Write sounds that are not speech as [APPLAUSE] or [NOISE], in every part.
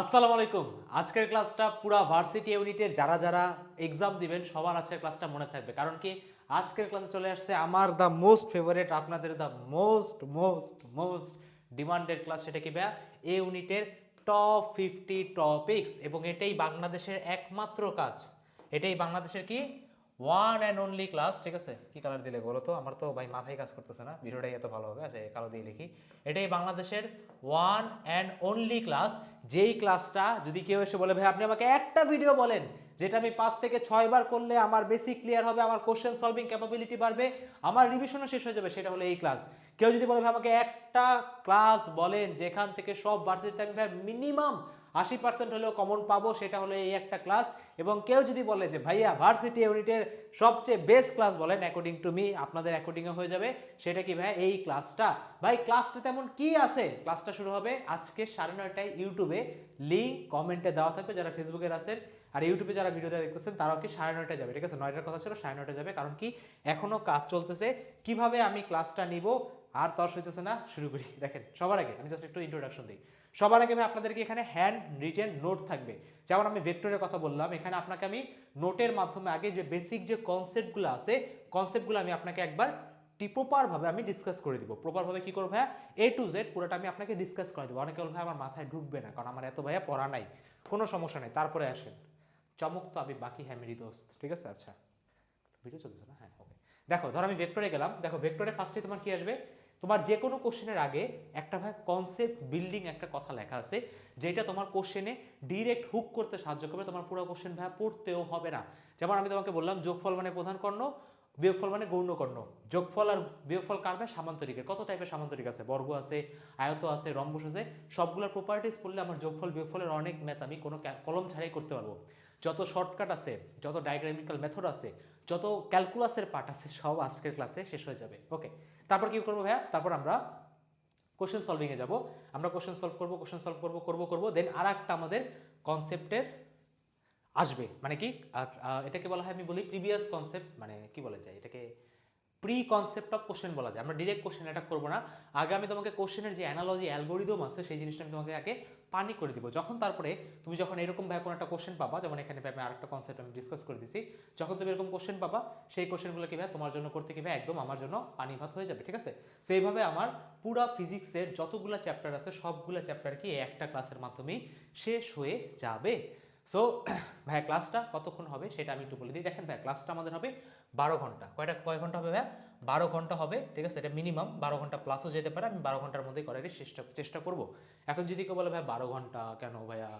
আসসালামু আলাইকুম। আজকের ক্লাসটা পুরা ভার্সিটি ইউনিটের যারা যারা এক্সাম দিবেন, সবার আজকের ক্লাসটা মনে থাকবে। কারণ কি? আজকের ক্লাসে চলে আসছে আমার দ্য মোস্ট ফেভারিট আপনাদের the most most most demanded class সেটা কি ভাইয়া? এ ইউনিটের টপ ফিফটি টপিকস এবং এটাই বাংলাদেশের একমাত্র কাজ। এটাই বাংলাদেশের কি? ওয়ান অ্যান্ড অনলি ক্লাস ঠিক আছে? কি কালার দিলে বলো তো? আমার তো ভাই মাথায় কাজ করতেছে না। ভিডিওটাই এত ভালো হবে আচ্ছা কালো দিয়ে লিখি। এটাই বাংলাদেশের ওয়ান অ্যান্ড অনলি ক্লাস যেই ক্লাসটা যদি কেউ এসে বলে, ভাই, আপনি আমাকে একটা ভিডিও বলেন যেটা আমি পাঁচ থেকে ছয় বার করলে আমার বেসিক ক্লিয়ার হবে, আমার কোশ্চেন সলভিং ক্যাপাবিলিটি বাড়বে, আমার রিভিশনও শেষ হয়ে যাবে, সেটা হলো এই ক্লাস কেউ যদি বলে, ভাই, আমাকে একটা ক্লাস বলেন যেখান থেকে সব ভার্সিটি আমি ভাই মিনিমাম আশি পার্সেন্ট হলেও কমন পাবো, সেটা হলো এই একটা ক্লাস এবং কেউ যদি বলে যে, ভাইয়া ভার্সিটি ইউনিটের সবচেয়ে বেস্ট ক্লাস বলেন অ্যাকর্ডিং টু মি আপনাদের অ্যাকর্ডিংয়ে হয়ে যাবে। সেটা কি ভাই এই ক্লাসটা ভাই ক্লাসটা তেমন কি আছে? ক্লাসটা শুরু হবে আজকে সাড়ে নয়টায় ইউটিউবে। লিঙ্ক কমেন্টে দেওয়া থাকবে, যারা ফেসবুকের আছেন আর ইউটিউবে যারা ভিডিওটা দেখতেছেন, তারাও কি সাড়ে নয়টায় যাবে? ঠিক আছে? নয়টার কথা ছিল, সাড়ে নয়টায় যাবে। কারণ কি, এখনও কাজ চলতেছে। কীভাবে আমি ক্লাসটা নিব? আর তর্স হইতেছে না, শুরু করি। দেখেন, সবার আগে আমি জাস্ট একটু ইন্ট্রোডাকশন দিই। সবার আগে আমি আপনাদেরকে এখানে হ্যান্ড রিটেন নোট থাকবে। যেমন আমি ভেক্টরের কথা বললাম, এখানে আপনাকে আমি নোটের মাধ্যমে আগে যে বেসিক যে কনসেপ্টগুলো আছে কনসেপ্টগুলো আমি আপনাকে একবার প্রপারভাবে আমি ডিসকাস করে দিব। প্রপারভাবে কি করব ভাইয়া? এ টু জেড পুরোটা আমি আপনাকে ডিসকাস করে দেবো। অনেকে ভাই আমার মাথায় ঢুকবে না, কারণ আমার এত ভাইয়া পড়া নাই। কোনো সমস্যা নেই, তারপরে আসেন। চমক তো আমি বাকি হ্যাঁ মেরি দোস্ত। ঠিক আছে? আচ্ছা। ভিডিও চলতেছে না? হ্যাঁ ওকে দেখো, ধর আমি ভেক্টরে গেলাম। দেখো ভেক্টরে ফার্স্টে তোমার কি আসবে? তোমার যে কোনো কোশ্চেনের আগে একটা ভাই কনসেপ্ট বিল্ডিং একটা কথা লেখা আছে, যেটা তোমার কোশ্চেনে ডিরেক্ট হুক করতে সাহায্য করবে। তোমার পুরো কোশ্চেন ভাই পড়তেও হবে না। যেমন আমি তোমাকে বললাম, যোগফল মানে প্রধান কর্ণ, বিয়োগফল মানে গৌণ কর্ণ। যোগফল আর বিয়োগফল কার ভাই? সামান্তরিকের। কত টাইপের সামান্তরিক আছে? বর্গ আছে, আয়ত আছে, রম্বস আছে। সবগুলোর প্রপার্টিস পড়লে আমার যোগফল, বিয়োগফলের অনেক ম্যাথ আমি কোনো কলম ছাড়াই করতে পারব। যত শর্টকাট আছে, যত ডায়াগ্রামিক্যাল মেথড আছে, যত ক্যালকুলাসের পার্ট আছে, সব আজকের ক্লাসে শেষ হয়ে যাবে। ওকে তারপর কি করব ভাইয়া? তারপর আমরা কোশ্চেন সলভিংয়ে যাব। আমরা কোশ্চেন সলভ করব কোশ্চেন সলভ করব করব করব দেন আর একটা আমাদের কনসেপ্টের আসবে। মানে কি? এটাকে বলা হয়, আমি বলি প্রিভিয়াস কনসেপ্ট মানে কি বলা যায়? এটাকে প্রি কনসেপ্ট অফ কোশ্চেন বলা যায়। আমরা ডিরেক্ট কোশ্চেন অ্যাটাক করব না। আগে আমি তোমাকে কোশ্চেনের যে অ্যানালজি অ্যালগোরিদম আছে, সেই জিনিসটা আমি তোমাকে আগে পানি করে দিব। যখন তারপরে তুমি যখন এরকম ভাবে কোনো একটা কোশ্চেন পাবা, যেমন এখানে ভাবে আরেকটা কনসেপ্ট আমি ডিসকাস করে দিছি, যখন তুমি এরকম কোশ্চেন পাবা, সেই কোশ্চেনগুলো কি ভাই তোমার জন্য করতে কি ভাই একদম আমার জন্য পানি ভাত হয়ে যাবে, ঠিক আছে? সো এইভাবে আমার পুরা ফিজিক্সের যতগুলো চ্যাপ্টার আছে, সবগুলো চ্যাপ্টার কি একটা ক্লাসের মাধ্যমেই শেষ হয়ে যাবে। সো [COUGHS] ভাইয়া ক্লাসটা কতক্ষণ হবে সেটা আমি একটু বলে দিই। দেখেন ভাইয়া ক্লাসটা আমাদের হবে বারো ঘণ্টা। কয়টা, কয় ঘণ্টা হবে ভাইয়া? বারো ঘণ্টা হবে, ঠিক আছে? এটা মিনিমাম বারো ঘণ্টা প্লাসও যেতে পারে। আমি বারো ঘণ্টার মধ্যেই করার চেষ্টা চেষ্টা করব। এখন যদি কেউ বলে, ভাইয়া, বারো ঘণ্টা কেন ভাইয়া?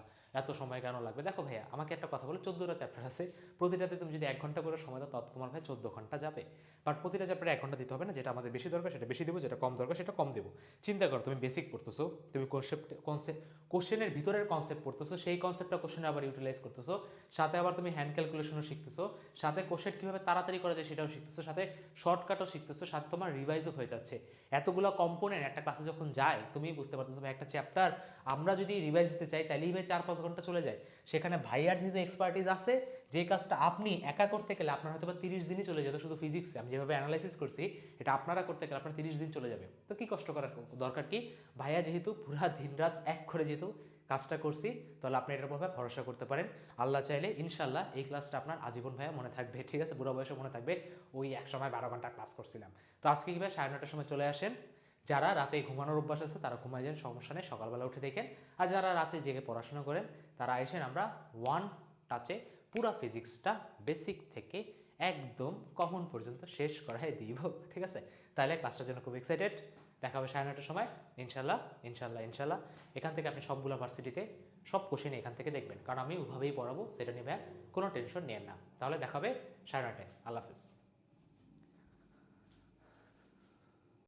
এত সময় কেন লাগবে? দেখো ভাইয়া, আমাকে একটা কথা বলো, চোদ্দোটা চ্যাপ্টার আছে। প্রতিটাতে তুমি যদি এক ঘণ্টা করে সময় দাও, তত তোমার ভাই চোদ্দ ঘণ্টা যাবে। বাট প্রতিটা চ্যাপ্টারে এক ঘণ্টা দিতে হবে না, যেটা আমাদের বেশি দরকার, সেটা বেশি দেবো, যেটা কম দরকার, সেটা কম দেবো। চিন্তা করো, তুমি বেসিক পড়তেছো, তুমি কনসেপ্ট কনসেপ্ট কোশ্চেনের ভিতরের কনসেপ্ট পড়তেছো, সেই কনসেপ্টটা কোশ্চেনে আবার ইউটিলাইজ করতেছো, সাথে আবার তুমি হ্যান্ড ক্যালকুলেশনও শিখতেছো, সাথে কোশ্চেন কীভাবে তাড়াতাড়ি করা যায় সেটাও শিখতেছো, সাথে শর্টকাটও শিখতেছো, সাথে তোমার রিভাইজও হয়ে যাচ্ছে। এতগুলো কম্পোনেন্ট একটা ক্লাসে যখন যায় তুমি বুঝতে পারতেছো ভাই, একটা চ্যাপ্টার আমরা যদি রিভাইজ দিতে চাই, তাহলেই ভাই চার পাঁচ ঘণ্টা চলে যায়। সেখানে ভাইয়ার যেহেতু এক্সপার্টিস আছে, যে কাজটা আপনি একা করতে গেলে আপনার হয়তো বা তিরিশ দিনই চলে যাবে শুধু ফিজিক্সে আমি যেভাবে অ্যানালাইসিস করছি, এটা আপনারা করতে গেলে আপনার তিরিশ দিন চলে যাবে। তো কি কষ্ট করার দরকার কি? ভাইয়া যেহেতু পুরা দিন রাত এক করে যেহেতু কাজটা করছি, তাহলে আপনি এটার উপর ভরসা করতে পারেন। আল্লাহ চাইলে ইনশাল্লাহ এই ক্লাসটা আপনার আজীবন ভাইয়া মনে থাকবে, ঠিক আছে? বুড়ো বয়সে মনে থাকবে, ওই এক সময় বারো ঘণ্টা ক্লাস করছিলাম। তো আজকে কি ভাই, সাড়ে নটার সময় চলে আসেন। যারা রাতে ঘুমানোর অভ্যাস আছে, তারা ঘুমায় যান, সমস্যা নেই, সকালবেলা উঠে দেখেন। আর যারা রাতে জেগে পড়াশোনা করেন, তারা এসেন আমরা ওয়ান টাচে পুরা ফিজিক্সটা বেসিক থেকে একদম কমন পর্যন্ত শেষ করাই দিব, ঠিক আছে? তাহলে ক্লাসটার জন্য খুব এক্সাইটেড দেখা হবে সাড়ে নটার সময়। ইনশাল্লাহ ইনশাল্লাহ ইনশাল্লাহ এখান থেকে আপনি সবগুলো ভার্সিটিতে সব কোশ্চেন এখান থেকে দেখবেন। কারণ আমি ওভাবেই পড়াবো, সেটা নিয়ে কোনো টেনশন নেন না। তাহলে দেখাবে সাড়ে নটায় আল্লাহ হাফিজ।